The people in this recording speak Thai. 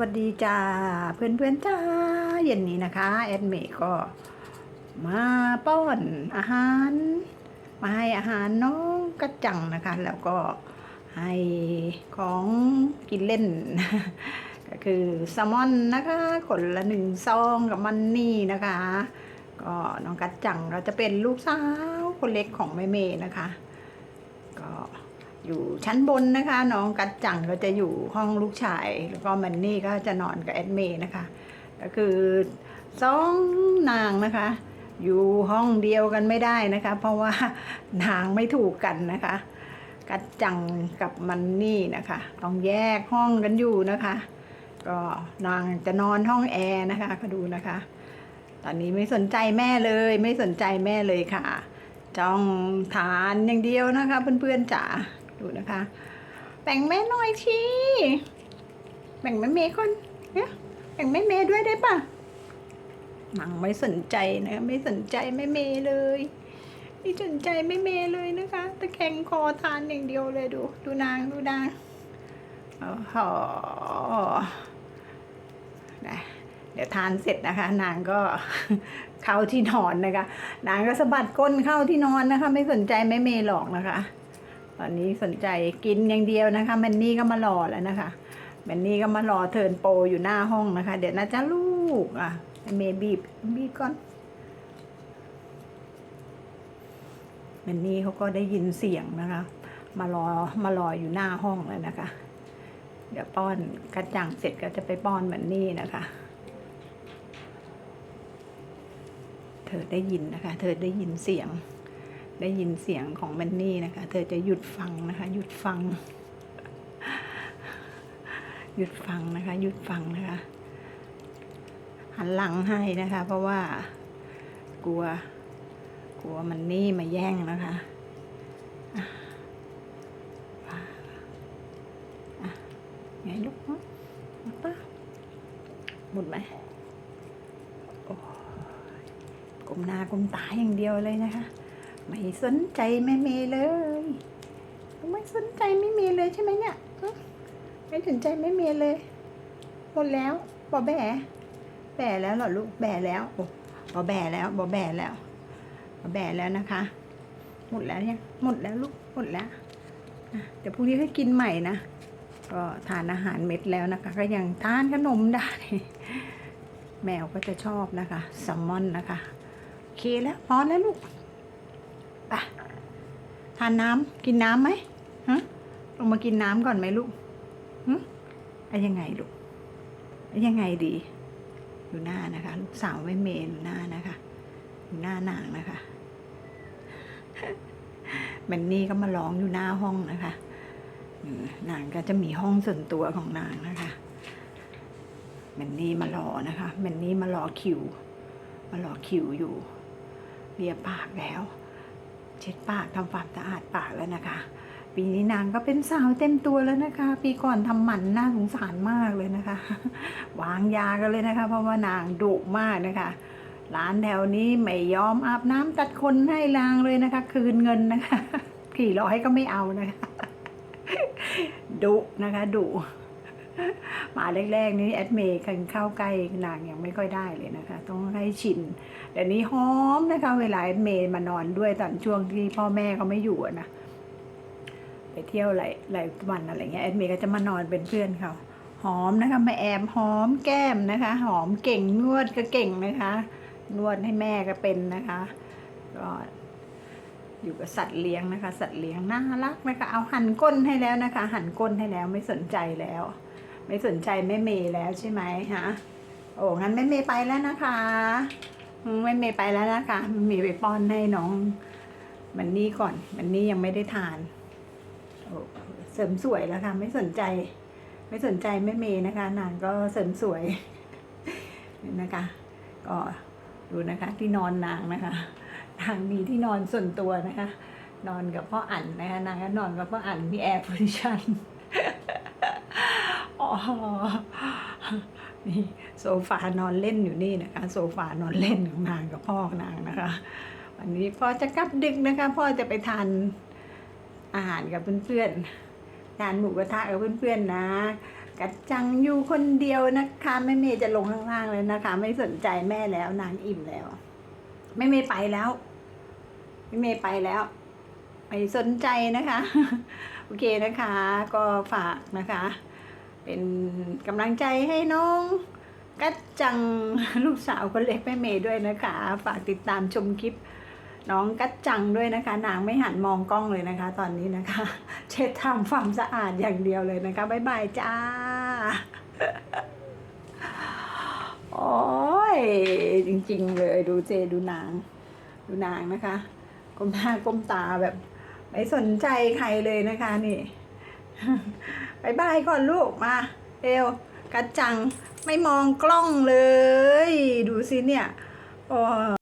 วัสดีจ้าเพื่อนเพื่อนๆจ้าเย็นนี้นะคะ แอดเมย์ก็มาป้อนอาหาร มาให้อาหารน้องกระจังนะคะ แล้วก็ให้ของกินเล่น ก็คือแซลมอนนะคะคนละหนึ่งซองกับมันนี่นะคะ ก็น้องกัดจังเราจะเป็นลูกสาวคนเล็กของแม่เมย์นะคะ ก็ อยู่ชั้นบนนะคะ น้องกัดจังก็จะอยู่ห้องลูกชาย แล้วก็มันนี่ก็จะนอนกับแอดเมย์นะคะ ก็คือสองนางนะคะ อยู่ห้องเดียวกันไม่ได้นะคะ เพราะว่านางไม่ถูกกันนะคะ กัดจังกับมันนี่นะคะ ต้องแยกห้องกันอยู่นะคะ ก็นางจะนอนห้องแอร์นะคะก็ดูนะคะ ตอนนี้ไม่สนใจแม่เลยไม่สนใจแม่เลยค่ะจ้องทานอย่างเดียวนะคะเพื่อนๆจ๋า ดูนะคะ แบ่งแม่หน่อยทีแบ่งแม่เมย์คนเนี่ยแบ่งแม่เมย์ด้วยได้ปะหนังไม่สนใจนะไม่สนใจแม่เมย์เลยไม่สนใจแม่เมย์เลยนะคะตะแคงคอทานอย่างเดียวเลยดู ดูนางดูนางโอ้โหนะเดี๋ยวทานเสร็จนะคะ นางก็เข้าที่นอนนะคะ นางก็สะบัดก้นเข้าที่นอนนะคะ ไม่สนใจแม่เมย์หรอกนะคะ อนนี้สนใจกินอย่างเดียวนะคะแมนนี่ก็มารอแล้วนะคะแมนนี่ก็มารอเทิร์นโปรอยู่หน้าห้องนะคะ เดี๋ยวนะจ๊ะลูกอะเมย์บีบบีบก่อนแมนนี่เขาก็ได้ยินเสียงนะคะ มารอมารออยู่หน้าห้องแล้วนะคะ เดี๋ยวป้อนกระจังเสร็จก็จะไปป้อนแมนนี่นะคะ เธอได้ยินนะคะ เธอได้ยินเสียง ได้ยินเสียงของแมนนี่นะคะ เธอจะหยุดฟังนะคะ หยุดฟัง หยุดฟังนะคะ หยุดฟังนะคะ หันหลังให้นะคะ เพราะว่ากลัว กลัวมันนี่มาแย่งนะคะอะอะไงลูกมดปะหมดไหมก้มหน้าก้มตาอย่างเดียวเลยนะคะ ไม่สนใจแม่เมย์เลย ไม่สนใจแม่เมย์เลยใช่ไหมเนี่ยไม่สนใจแม่เมย์เลยหมดแล้วบอแบะแบะแล้วเหรอลูกแบะแล้วโอ้บอแบะแล้วบอแบะแล้วบอแบะแล้วนะคะ หมดแล้วยังหมดแล้วลูกหมดแล้วอะเดี๋ยวพรุ่งนี้ให้กินใหม่นะก็ทานอาหารเม็ดแล้วนะคะ ก็ยังทานขนมได้ แมวก็จะชอบนะคะแซลมอนนะคะโอเคแล้วพอแล้วลูก ไปทานน้ำกินน้ำไหมฮะลงมากินน้ำก่อนไหมลูกฮึอะยังไงลูกอะยังไงดีดูหน้านะคะ ลูกสาวไม่เมย์ดูหน้านะคะดูหน้านางนะคะแมนนี่ก็มาร้องอยู่หน้าห้องนะคะนางก็จะมีห้องส่วนตัวของนางนะคะแมนนี่มารอนะคะแมนนี่มารอคิว มารอคิวอยู่เรียบปากแล้ว เช็ดปากทำความสะอาดปากแล้วนะคะ ปีนี้นางก็เป็นสาวเต็มตัวแล้วนะคะ ปีก่อนทำหมันน่าสงสารมากเลยนะคะ วางยากันเลยนะคะ เพราะว่านางดุมากนะคะร้านแถวนี้ไม่ยอมอาบน้ำตัดขนให้ลางเลยนะคะ คืนเงินนะคะขี่ร้อยก็ไม่เอานะคะดุนะคะดุ มาแรกๆนี้แอดเมย์กันเข้าใกล้นางยังไม่ค่อยได้เลยนะคะ ต้องให้ชินเดี๋ยวนี้หอมนะคะ เวลาแอดเมย์มานอนด้วยตอนช่วงที่พ่อแม่เขาไม่อยู่นะไปเที่ยวหลายหลายวันอะไรเงี้ยแอดเมย์ก็จะมานอนเป็นเพื่อนเขาหอมนะคะมาแอบหอมแก้มนะคะ หอมเก่งนวดก็เก่งนะคะ นวดให้แม่ก็เป็นนะคะก็อยู่กับสัตว์เลี้ยงนะคะ สัตว์เลี้ยงน่ารักนะคะ เอาหั่นก้นให้แล้วนะคะ หั่นก้นให้แล้วไม่สนใจแล้ว ไม่สนใจแม่เมย์แล้วใช่ไหมฮะโอ้งั้นแม่เมย์ไปแล้วนะคะอืมไม่เมย์ไปแล้วนะคะมีไปป้อนให้น้องมันนี่ก่อนมันนี่ยังไม่ได้ทานโอ้เสริมสวยแล้วค่ะ ไม่สนใจ ไม่สนใจแม่เมย์นะคะนางก็เสริมสวยนี่นะคะ ก็ดูนะคะ ที่นอนนางนะคะนางมีที่นอนส่วนตัวนะคะ นอนกับพ่ออั๋นนะคะนางก็นอนกับพ่ออั๋นมีแอร์พริชัน นี่โซฟานอนเล่นอยู่นี่นะคะ โซฟานอนเล่นของนางกับพ่อนางนะคะ วันนี้พ่อจะกลับดึกนะคะ พ่อจะไปทานอาหารกับเพื่อนๆทานหมูกระทะกับเพื่อนๆนะกกัดจังอยู่คนเดียวนะคะแม่เมย์จะลงข้างล่างเลยนะคะ ไม่สนใจแม่แล้วนางอิ่มแล้วแม่เมย์ไปแล้วแม่เมย์ไปแล้วไม่สนใจนะคะ โอเคนะคะ ก็ฝากนะคะ เป็นกำลังใจให้น้องกัดจังลูกสาวคนเล็กแม่เมย์ด้วยนะคะ ฝากติดตามชมคลิป น้องกัดจังด้วยนะคะ นางไม่หันมองกล้องเลยนะคะ ตอนนี้นะคะ เช็ดทำความสะอาดอย่างเดียวเลยนะคะบ๊ายบายจ้า โอ้ย จริง ๆ เลยดูเจดูนาง ดูนางนะคะก้มหน้าก้มตาแบบ ไม่สนใจใครเลยนะคะนี่ บายบายก่อนลูกมาเร็วกัดจังไม่มองกล้องเลย ดูสิเนี่ยโอ้